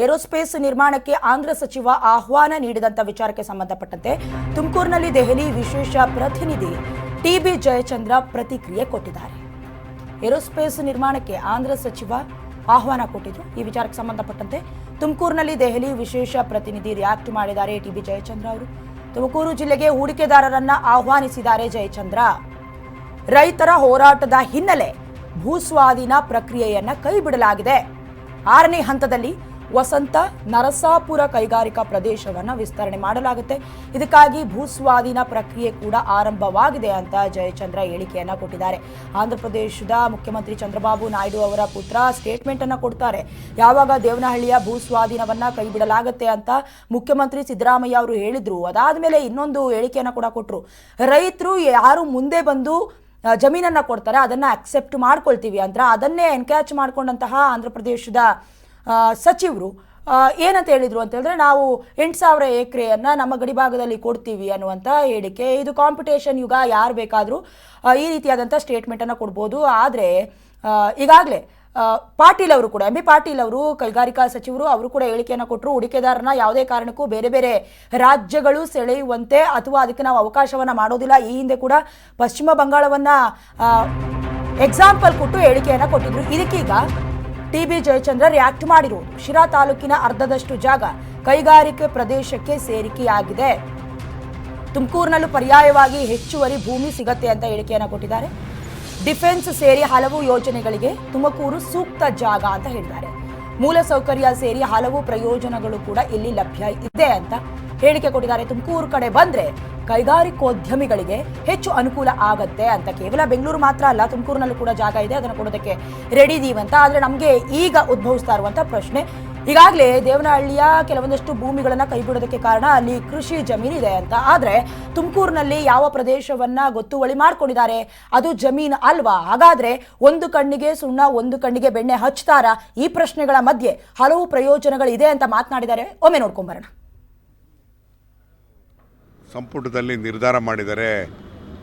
Aerospace ನಿರ್ಮಾಣಕ್ಕೆ ಆಂಧ್ರ ಸಚಿವ ಆಹ್ವಾನ ನೀಡಿದಂತ ವಿಚಾರಕ್ಕೆ ಸಂಬಂಧಪಟ್ಟಂತೆ ತುಮಕೂರಿನಲ್ಲಿ ದೆಹಲಿ ವಿಶೇಷ ಪ್ರತಿನಿಧಿ ಟಿಬಿ ಜಯಚಂದ್ರ ಪ್ರತಿಕ್ರಿಯೆ ಕೊಟ್ಟಿದ್ದಾರೆ. ಏರೋಸ್ಪೇಸ್ ನಿರ್ಮಾಣಕ್ಕೆ ಆಂಧ್ರ ಸಚಿವ ಆಹ್ವಾನ ಕೊಟ್ಟಿದ್ರು ಈ ವಿಚಾರಕ್ಕೆ ಸಂಬಂಧಪಟ್ಟಂತೆ ತುಮಕೂರಿನಲ್ಲಿ ದೆಹಲಿ ವಿಶೇಷ ಪ್ರತಿನಿಧಿ ರಿಯಾಕ್ಟ್ ಮಾಡಿದ್ದಾರೆ ಟಿಬಿ ಜಯಚಂದ್ರ ಅವರು. ತುಮಕೂರು ಜಿಲ್ಲೆಗೆ ಹೂಡಿಕೆದಾರರನ್ನ ಆಹ್ವಾನಿಸಿದ್ದಾರೆ ಜಯಚಂದ್ರ. ರೈತರ ಹೋರಾಟದ ಹಿನ್ನೆಲೆ ಭೂಸ್ವಾಧೀನ ಪ್ರಕ್ರಿಯೆಯನ್ನ ಕೈಬಿಡಲಾಗಿದೆ. ಆರನೇ ಹಂತದಲ್ಲಿ ವಸಂತ ನರಸಾಪುರ ಕೈಗಾರಿಕಾ ಪ್ರದೇಶವನ್ನು ವಿಸ್ತರಣೆ ಮಾಡಲಾಗುತ್ತೆ. ಇದಕ್ಕಾಗಿ ಭೂಸ್ವಾಧೀನ ಪ್ರಕ್ರಿಯೆ ಕೂಡ ಆರಂಭವಾಗಿದೆ ಅಂತ ಜಯಚಂದ್ರ ಹೇಳಿಕೆಯನ್ನು ಕೊಟ್ಟಿದ್ದಾರೆ. ಆಂಧ್ರ ಪ್ರದೇಶದ ಮುಖ್ಯಮಂತ್ರಿ ಚಂದ್ರಬಾಬು ನಾಯ್ಡು ಅವರ ಪುತ್ರ ಸ್ಟೇಟ್ಮೆಂಟ್ ಅನ್ನು ಕೊಡ್ತಾರೆ. ಯಾವಾಗ ದೇವನಹಳ್ಳಿಯ ಭೂಸ್ವಾಧೀನವನ್ನ ಕೈಬಿಡಲಾಗುತ್ತೆ ಅಂತ ಮುಖ್ಯಮಂತ್ರಿ ಸಿದ್ದರಾಮಯ್ಯ ಅವರು ಹೇಳಿದ್ರು. ಅದಾದ್ಮೇಲೆ ಇನ್ನೊಂದು ಹೇಳಿಕೆಯನ್ನು ಕೂಡ ಕೊಟ್ಟರು ರೈತರು ಯಾರು ಮುಂದೆ ಬಂದು ಜಮೀನನ್ನು ಕೊಡ್ತಾರೆ, ಅದನ್ನು ಅಕ್ಸೆಪ್ಟ್ ಮಾಡ್ಕೊಳ್ತೀವಿ ಅಂತ ಅದನ್ನೇ ಎನ್ಕ್ಯಾಚ್ ಮಾಡ್ಕೊಂಡಂತಹ ಆಂಧ್ರ ಪ್ರದೇಶದ ಸಚಿವರು. ಏನಂತ ಹೇಳಿದ್ರು ಅಂತ ಹೇಳಿದ್ರೆ ನಾವು ಎಂಟು ಸಾವಿರ ಎಕರೆಯನ್ನ ನಮ್ಮ ಗಡಿಭಾಗದಲ್ಲಿ ಕೊಡ್ತೀವಿ ಅನ್ನುವಂಥ ಹೇಳಿಕೆ. ಇದು ಕಾಂಪಿಟೇಷನ್ ಯುಗ, ಯಾರು ಬೇಕಾದರೂ ಈ ರೀತಿಯಾದಂಥ ಸ್ಟೇಟ್ಮೆಂಟನ್ನು ಕೊಡ್ಬೋದು. ಆದರೆ ಈಗಾಗಲೇ ಪಾಟೀಲ್ ಅವರು ಕೂಡ, ಎಂ. ಬಿ. ಪಾಟೀಲ್ ಅವರು, ಕೈಗಾರಿಕಾ ಸಚಿವರು, ಅವರು ಕೂಡ ಹೇಳಿಕೆಯನ್ನು ಕೊಟ್ಟರು ಹೂಡಿಕೆದಾರನ ಯಾವುದೇ ಕಾರಣಕ್ಕೂ ಬೇರೆ ಬೇರೆ ರಾಜ್ಯಗಳು ಸೆಳೆಯುವಂತೆ ಅಥವಾ ಅದಕ್ಕೆ ನಾವು ಅವಕಾಶವನ್ನು ಮಾಡೋದಿಲ್ಲ. ಈ ಹಿಂದೆ ಕೂಡ ಪಶ್ಚಿಮ ಬಂಗಾಳವನ್ನು ಎಕ್ಸಾಂಪಲ್ ಕೊಟ್ಟು ಹೇಳಿಕೆಯನ್ನು ಕೊಟ್ಟಿದ್ರು. ಇದಕ್ಕೀಗ ಟಿ ಬಿ ಜಯಚಂದ್ರ ರಿಯಾಕ್ಟ್ ಮಾಡಿರುವುದು ಶಿರಾ ತಾಲೂಕಿನ ಅರ್ಧದಷ್ಟು ಜಾಗ ಕೈಗಾರಿಕೆ ಪ್ರದೇಶಕ್ಕೆ ಸೇರಿಕೆಯಾಗಿದೆ. ತುಮಕೂರಿನಲ್ಲೂ ಪರ್ಯಾಯವಾಗಿ ಹೆಚ್ಚುವರಿ ಭೂಮಿ ಸಿಗತ್ತೆ ಅಂತ ಹೇಳಿಕೆಯನ್ನು ಕೊಟ್ಟಿದ್ದಾರೆ. ಡಿಫೆನ್ಸ್ ಸೇರಿ ಹಲವು ಯೋಜನೆಗಳಿಗೆ ತುಮಕೂರು ಸೂಕ್ತ ಜಾಗ ಅಂತ ಹೇಳಿದ್ದಾರೆ. ಮೂಲಸೌಕರ್ಯ ಸೇರಿ ಹಲವು ಪ್ರಯೋಜನಗಳು ಕೂಡ ಇಲ್ಲಿ ಲಭ್ಯ ಇದೆ ಅಂತ ಹೇಳಿಕೆ ಕೊಟ್ಟಿದ್ದಾರೆ. ತುಮಕೂರು ಕಡೆ ಬಂದ್ರೆ ಕೈಗಾರಿಕೋದ್ಯಮಿಗಳಿಗೆ ಹೆಚ್ಚು ಅನುಕೂಲ ಆಗತ್ತೆ ಅಂತ ಕೇವಲ ಬೆಂಗಳೂರು ಮಾತ್ರ ಅಲ್ಲ, ತುಮಕೂರಿನಲ್ಲೂ ಕೂಡ ಜಾಗ ಇದೆ. ಅದನ್ನು ಕೊಡೋದಕ್ಕೆ ರೆಡಿ ಇದೀವಿ ಅಂತ. ಆದ್ರೆ ನಮಗೆ ಈಗ ಉದ್ಭವಿಸ್ತಾ ಇರುವಂಥ ಪ್ರಶ್ನೆ, ಈಗಾಗಲೇ ದೇವನಹಳ್ಳಿಯ ಕೆಲವೊಂದಷ್ಟು ಭೂಮಿಗಳನ್ನು ಕೈಬಿಡೋದಕ್ಕೆ ಕಾರಣ ಅಲ್ಲಿ ಕೃಷಿ ಜಮೀನಿದೆ ಅಂತ. ಆದ್ರೆ ತುಮಕೂರಿನಲ್ಲಿ ಯಾವ ಪ್ರದೇಶವನ್ನ ಗೊತ್ತುವಳಿ ಮಾಡ್ಕೊಂಡಿದ್ದಾರೆ? ಅದು ಜಮೀನು ಅಲ್ವಾ? ಹಾಗಾದ್ರೆ ಒಂದು ಕಣ್ಣಿಗೆ ಸುಣ್ಣ, ಒಂದು ಕಣ್ಣಿಗೆ ಬೆಣ್ಣೆ ಹಚ್ತಾರಾ ಈ ಪ್ರಶ್ನೆಗಳ ಮಧ್ಯೆ ಹಲವು ಪ್ರಯೋಜನಗಳಿದೆ ಅಂತ ಮಾತನಾಡಿದ್ದಾರೆ. ಒಮ್ಮೆ ನೋಡ್ಕೊಂಬರೋಣ. ಸಂಪುಟದಲ್ಲಿ ನಿರ್ಧಾರ ಮಾಡಿದರೆ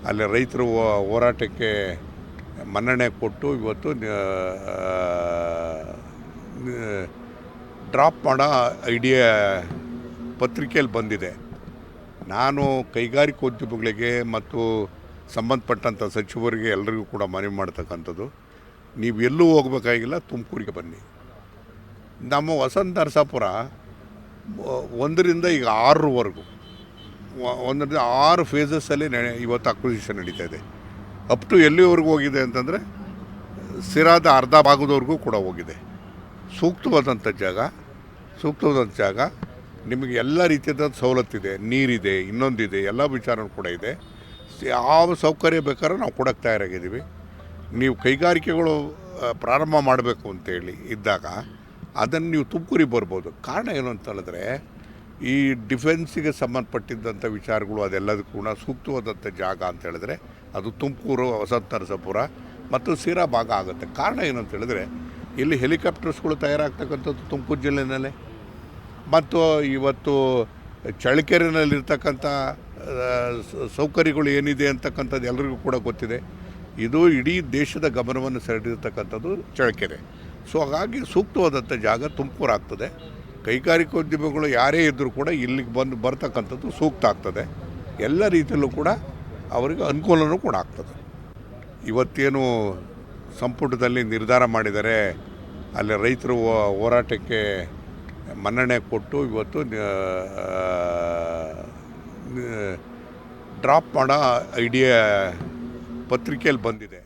ಅಲ್ಲಿ ರೈತರು ಹೋರಾಟಕ್ಕೆ ಮನ್ನಣೆ ಕೊಟ್ಟು ಇವತ್ತು ಡ್ರಾಪ್ ಮಾಡೋ ಐಡಿಯಾ ಪತ್ರಿಕೆಯಲ್ಲಿ ಬಂದಿದೆ. ನಾನು ಕೈಗಾರಿಕೋದ್ಯಮಿಗಳಿಗೆ ಮತ್ತು ಸಂಬಂಧಪಟ್ಟಂಥ ಸಚಿವರಿಗೆ ಎಲ್ಲರಿಗೂ ಕೂಡ ಮನವಿ ಮಾಡ್ತಕ್ಕಂಥದ್ದು. ನೀವು ಎಲ್ಲೂ ಹೋಗಬೇಕಾಗಿಲ್ಲ, ತುಮಕೂರಿಗೆ ಬನ್ನಿ. ನಮ್ಮ ವಸಂತ ನರಸಾಪುರ ಒಂದರಿಂದ ಈಗ ಆರರವರೆಗೂ ಒಂದರಿಂದ ಆರು ಫೇಸಸ್ಸಲ್ಲಿ ನಡೆ ಇವತ್ತು ಅಕ್ವಿಸಿಷನ್ ನಡೀತಾ ಇದೆ. ಅಪ್ ಟು ಎಲ್ಲಿವರೆಗೂ ಹೋಗಿದೆ ಅಂತಂದರೆ, ಸಿರಾದ ಅರ್ಧ ಭಾಗದವರೆಗೂ ಕೂಡ ಹೋಗಿದೆ. ಸೂಕ್ತವಾದಂಥ ಜಾಗ ಸೂಕ್ತವಾದಂಥ ಜಾಗ, ನಿಮಗೆ ಎಲ್ಲ ರೀತಿಯಾದ ಸವಲತ್ತಿದೆ ನೀರಿದೆ, ಇನ್ನೊಂದಿದೆ, ಎಲ್ಲ ವಿಚಾರ ಕೂಡ ಇದೆ. ಯಾವ ಸೌಕರ್ಯ ಬೇಕಾದ್ರೂ ನಾವು ಕೊಡೋಕ್ಕೆ ತಯಾರಾಗಿದ್ದೀವಿ. ನೀವು ಕೈಗಾರಿಕೆಗಳು ಪ್ರಾರಂಭ ಮಾಡಬೇಕು ಅಂತೇಳಿ ಇದ್ದಾಗ, ಅದನ್ನು ನೀವು ತುಮಕೂರಿಗೆ ಬರ್ಬೋದು. ಕಾರಣ ಏನು ಅಂತ ಹೇಳಿದ್ರೆ ಈ ಡಿಫೆನ್ಸಿಗೆ ಸಂಬಂಧಪಟ್ಟಿದ್ದಂಥ ವಿಚಾರಗಳು ಅದೆಲ್ಲದಕ್ಕೂ ಕೂಡ ಸೂಕ್ತವಾದಂಥ ಜಾಗ ಅಂತ ಹೇಳಿದ್ರೆ ಅದು ತುಮಕೂರು, ವಸಂತ ನರಸಪುರ ಮತ್ತು ಸಿರಾ ಭಾಗ ಆಗುತ್ತೆ. ಕಾರಣ ಏನು ಅಂತ ಹೇಳಿದ್ರೆ ಇಲ್ಲಿ ಹೆಲಿಕಾಪ್ಟರ್ಸ್ಗಳು ತಯಾರಾಗ್ತಕ್ಕಂಥದ್ದು ತುಮಕೂರು ಜಿಲ್ಲೆಯಲ್ಲೇ ಮತ್ತು ಇವತ್ತು ಚಳ್ಳಕೆರೆನಲ್ಲಿರ್ತಕ್ಕಂಥ ಸೌಕರ್ಯಗಳು ಏನಿದೆ ಅಂತಕ್ಕಂಥದ್ದು ಎಲ್ಲರಿಗೂ ಕೂಡ ಗೊತ್ತಿದೆ. ಇದು ಇಡೀ ದೇಶದ ಗಮನವನ್ನು ಸೆಳೆದಿರ್ತಕ್ಕಂಥದ್ದು ಚಳ್ಳಕೆರೆ. ಸೊ ಹಾಗಾಗಿ ಸೂಕ್ತವಾದಂಥ ಜಾಗ ತುಮಕೂರು ಆಗ್ತದೆ ಕೈಗಾರಿಕೋದ್ಯಮಿಗಳು ಯಾರೇ ಇದ್ದರೂ ಕೂಡ ಇಲ್ಲಿಗೆ ಬಂದು ಬರ್ತಕ್ಕಂಥದ್ದು ಸೂಕ್ತ ಆಗ್ತದೆ. ಎಲ್ಲ ರೀತಿಯಲ್ಲೂ ಕೂಡ ಅವರಿಗೆ ಅನುಕೂಲನೂ ಕೂಡ ಆಗ್ತದೆ. ಇವತ್ತೇನು ಸಂಪುಟದಲ್ಲಿ ನಿರ್ಧಾರ ಮಾಡಿದರೆ ಅಲ್ಲಿ ರೈತರು ಹೋರಾಟಕ್ಕೆ ಮನ್ನಣೆ ಕೊಟ್ಟು ಇವತ್ತು ಡ್ರಾಪ್ ಮಾಡೋ ಐಡಿಯಾ ಪತ್ರಿಕೆಯಲ್ಲಿ ಬಂದಿದೆ.